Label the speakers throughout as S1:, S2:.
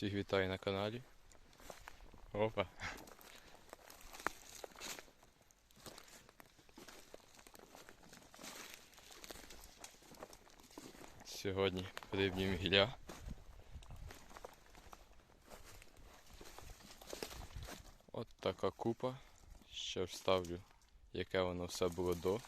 S1: Всіх вітаю на каналі. Опа. Сьогодні рибні гілля. От така купа. Ще вставлю, яке воно все було до.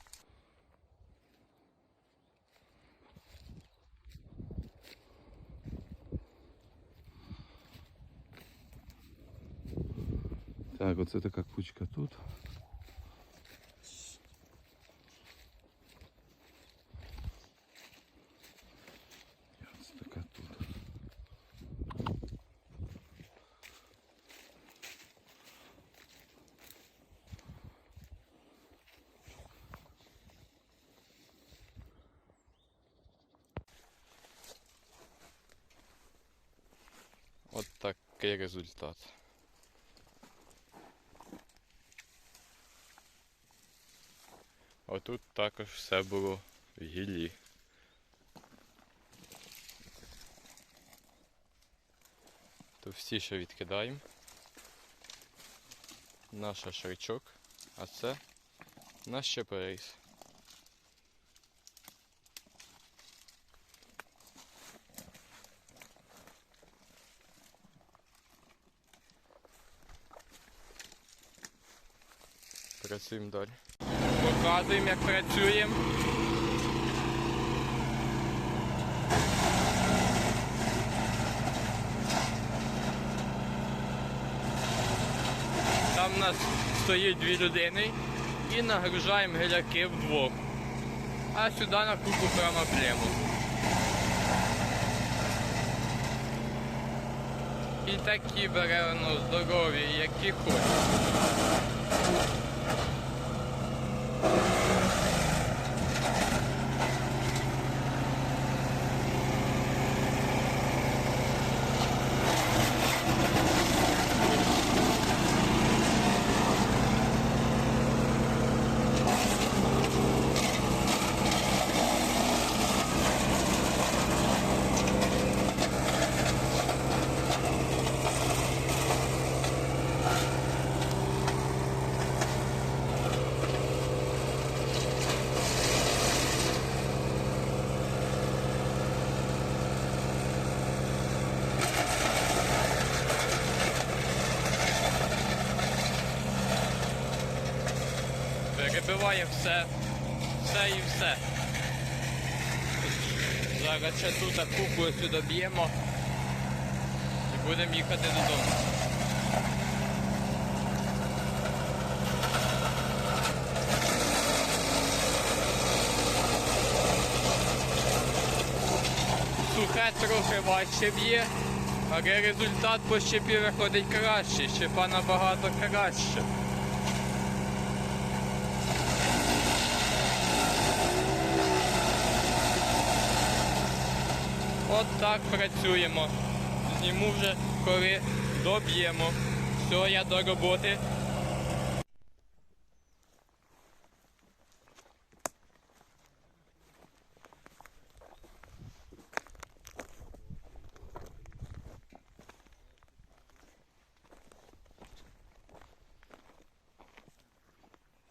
S2: Так, оце така кучка тут. І Ось така тут.
S1: От такий результат. Отут також все було в гіллі. Товстіше відкидаємо. Наш шаричок, а це наш щепорейс. Працюємо далі. Показуємо, як працюємо. Там у нас стоїть дві людини і нагружаємо геляки вдвох. А сюди на купу прямо хромоплему. І такі бере воно здорові, які хочуть. Перебиває все, все і все. Зараз ще тут купу сюди б'ємо і будемо їхати додому. Сухе трохи важче б'є, але результат по щепі виходить краще, щепа набагато краще. От так працюємо. Зніму вже, коли доб'ємо. Все, я до роботи.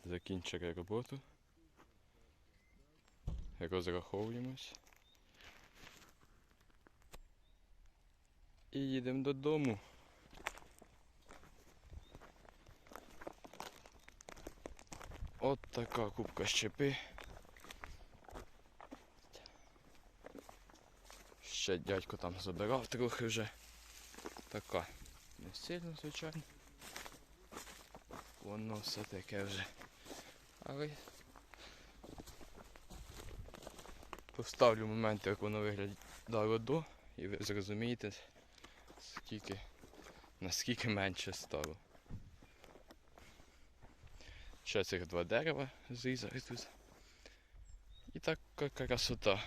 S1: Закінчили роботу. Розраховуємось. І їдемо додому. От така кубка щепи. Ще дядько там забирав трохи вже. Така. Не сильно, звичайно. Воно все таке вже. Але поставлю момент, як воно виглядало до, і ви зрозумієте, скільки, наскільки менше стало. Ще цих два дерева зрізали тут. І така красота.